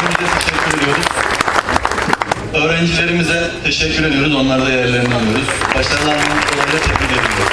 Öğretmenlerimize teşekkür ediyoruz. Öğrencilerimize teşekkür ediyoruz. Onları da yerlerine alıyoruz. Başarılarından dolayı tebrik ediyoruz.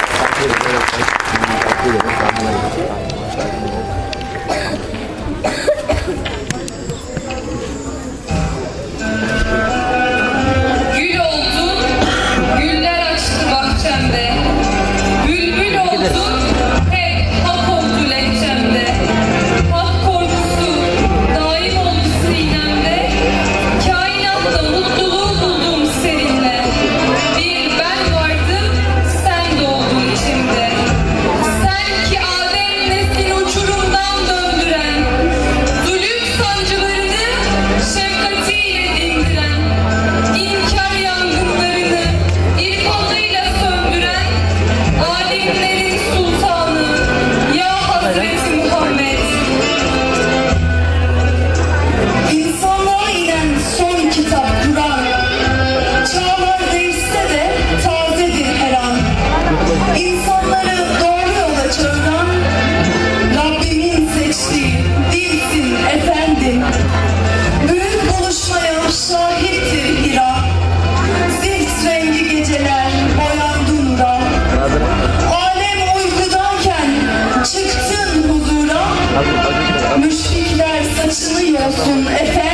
Müşrikler saçını yolsun efendim.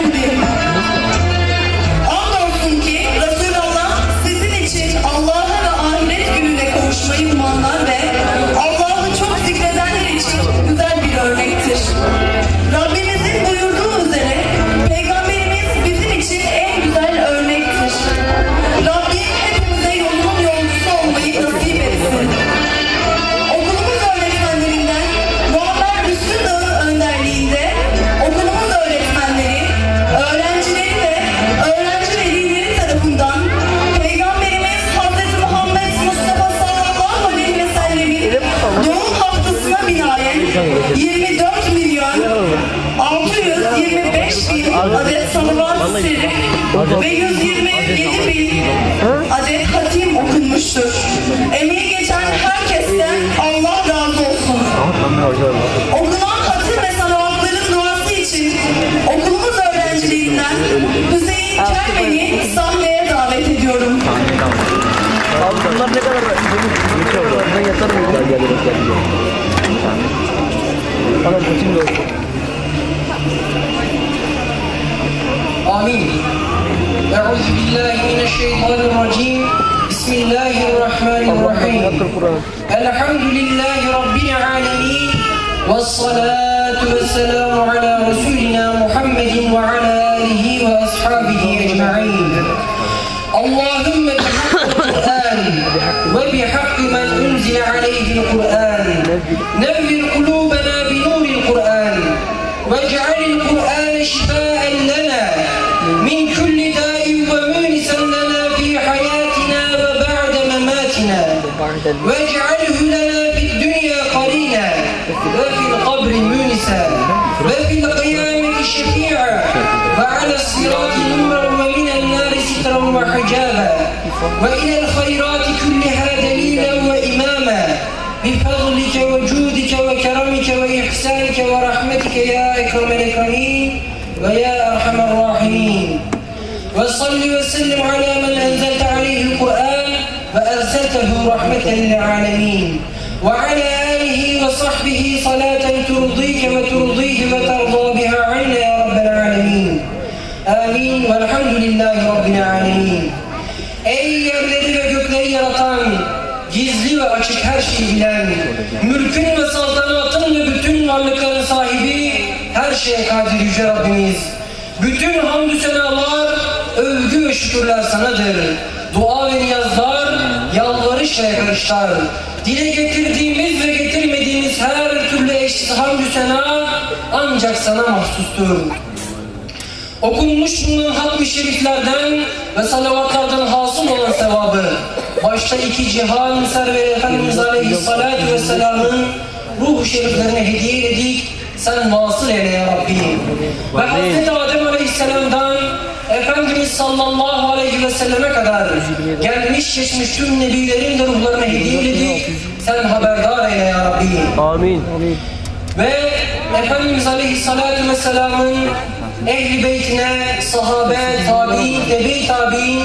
Okunan hatır ve salavatların duası için okulumuz öğrencilerinden Hüseyin Kermen'i sahneye davet ediyorum. Abi bunlar ne kadar Ben yatarım. Gel gel gel gel. Adam kaçın da olsun. Amin. Euzu billahi. بسم الله الرحمن الرحيم. الحمد لله رب العالمين والصلاة والسلام على رسولنا محمد وعلى آله وأصحابه أجمعين اللهم بحق القرآن وبحق من أنزل عليه القرآن واجعله لنا في الدنيا قرينا وفي القبر مونسا وفي القيامة شفيعا. وعلى الصراط نورا ومن النار سترا وحجابا. وإلى الخيرات كلها دليلا وإماما. بفضلك وجودك وكرمك وإحسانك ورحمتك يا أكرم الأكرمين ويا أرحم الراحمين. وصل وسلم على من أنزلت عليه القرآن. وأرسلته رحمة للعالمين وعلى آله وصحبه صلاة ترضيك وترضيه وترضى بها عنا يا رب العالمين آمين والحمد لله رب العالمين Ey yerleri ve gökleri yaratan, gizli ve açık her şeyi bilen, mülkün ve saltanatın ve bütün varlıkların sahibi, her şeye kadir yüce Rabbimiz. Bütün hamdü senalar, övgü ve şükürler sanadır. Dua ve niyazlar, yalvarış ve yakarışlar. Dile getirdiğimiz ve getirmediğimiz her türlü eşsiz hamdü sena ancak sana mahsustur. Okunmuş bulunan hatmi şeriflerden ve salavatlardan hasıl olan sevabı, başta iki cihan serveri Efendimiz Aleyhisselatü Vesselam'ın ruh şeriflerine hediye edik, sen vasıl eyle ya Rabbi. Ve Hazreti Adem Aleyhisselam'dan sallallahu aleyhi ve selleme kadar gelmiş geçmiş tüm nebilerin de ruhlarına hediye edik, sen haberdar eyle ya Rabbi. Amin. Ve Efendimiz Aleyhisselatü Vesselam'ın ehli beytine, sahabe, tabi'in, tebe-i tabi'in,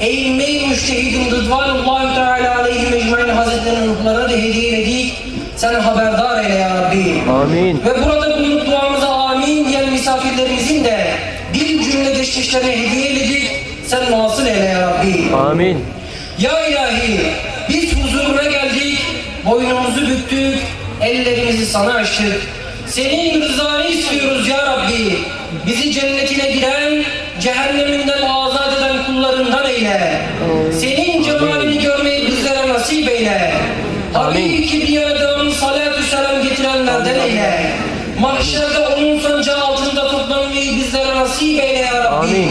eğilme-i müştehidin, rıdvanullahi teala aleyhi mecmain hazretlerinin ruhlarına da hediye eyledik. Sen haberdar eyle ya Rabbi. Amin. Ve burada bulunup duamıza amin diyen misafirlerimizin de geçmişlerine hediye eyledik. Sen nasıl eyle ya Rabbi. Amin. Ya ilahi biz huzuruna geldik, boynumuzu büktük, ellerimizi sana açtık. Senin rızanı istiyoruz ya Rabbi. Bizi cennetine giren, cehenneminden azat eden kullarından eyle. Senin cemalini görmeyi bizlere nasip eyle. Habibi Kibriya'ya devamlı salatü selam getirenlerden eyle. Mahşerde onun nasip eyle ya Rabbi. Amin.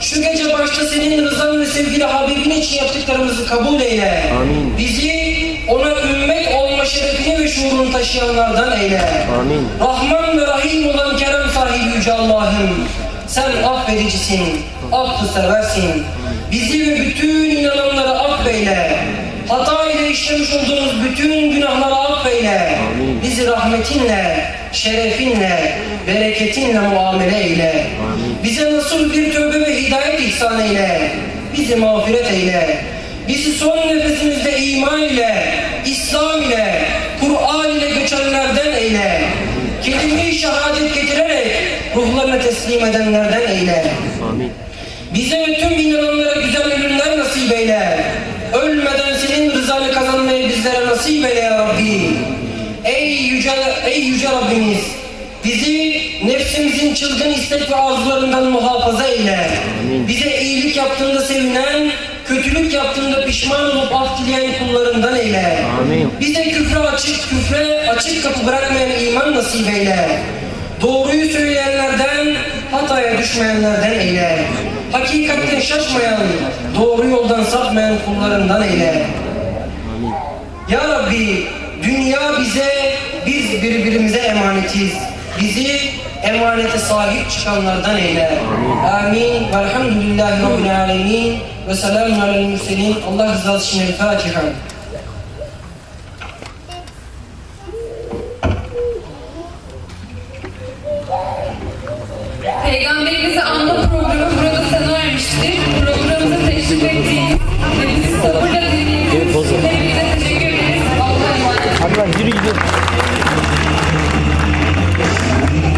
Şu gece başta senin rızan ve sevgili Habibin için yaptıklarımızı kabul eyle. Amin. Bizi ona ümmet olma şerefini ve şuurunu taşıyanlardan eyle. Amin. Rahman ve Rahim olan kerem sahibi Yüce Allah'ım. Sen affedicisin, affı seversin. Bizi ve bütün inananları affeyle. Hata ile işlemiş olduğumuz bütün günahları affeyle. Bizi rahmetinle, şerefinle, bereketinle muamele eyle. Bize nasıl bir tövbe ve hidayet ihsan eyle. Bizi mağfiret eyle. Bizi son nefesimizde iman ile, İslam ile, Kur'an ile göçenlerden eyle. Kelime-i şehadet getirerek ruhlarına teslim edenlerden eyle. Amin. Bize ve tüm inananlara güzel ölümler nasip eyle. Ölmeden bizlere nasip eyle ya Rabbi. Ey yüce, ey yüce Rabbimiz. Bizi nefsimizin çılgın istek ve arzularından muhafaza eyle. Bize iyilik yaptığında sevinen, kötülük yaptığında pişman olup af dileyen kullarından eyle. Amin. Bize küfre açık, küfre açık kapı bırakmayan iman nasip eyle. Doğruyu söyleyenlerden, hataya düşmeyenlerden eyle. Hakikatten şaşmayan, doğru yoldan sapmayan kullarından eyle. Ya Rabbi dünya bize, biz birbirimize emanetiz. Bizi emanete sahip çıkanlardan eyle. Amin. Velhamdülillahi Rabbil alemin. Ve selamun alel mürselin. Allah rızası için el Fatiha. Peygamber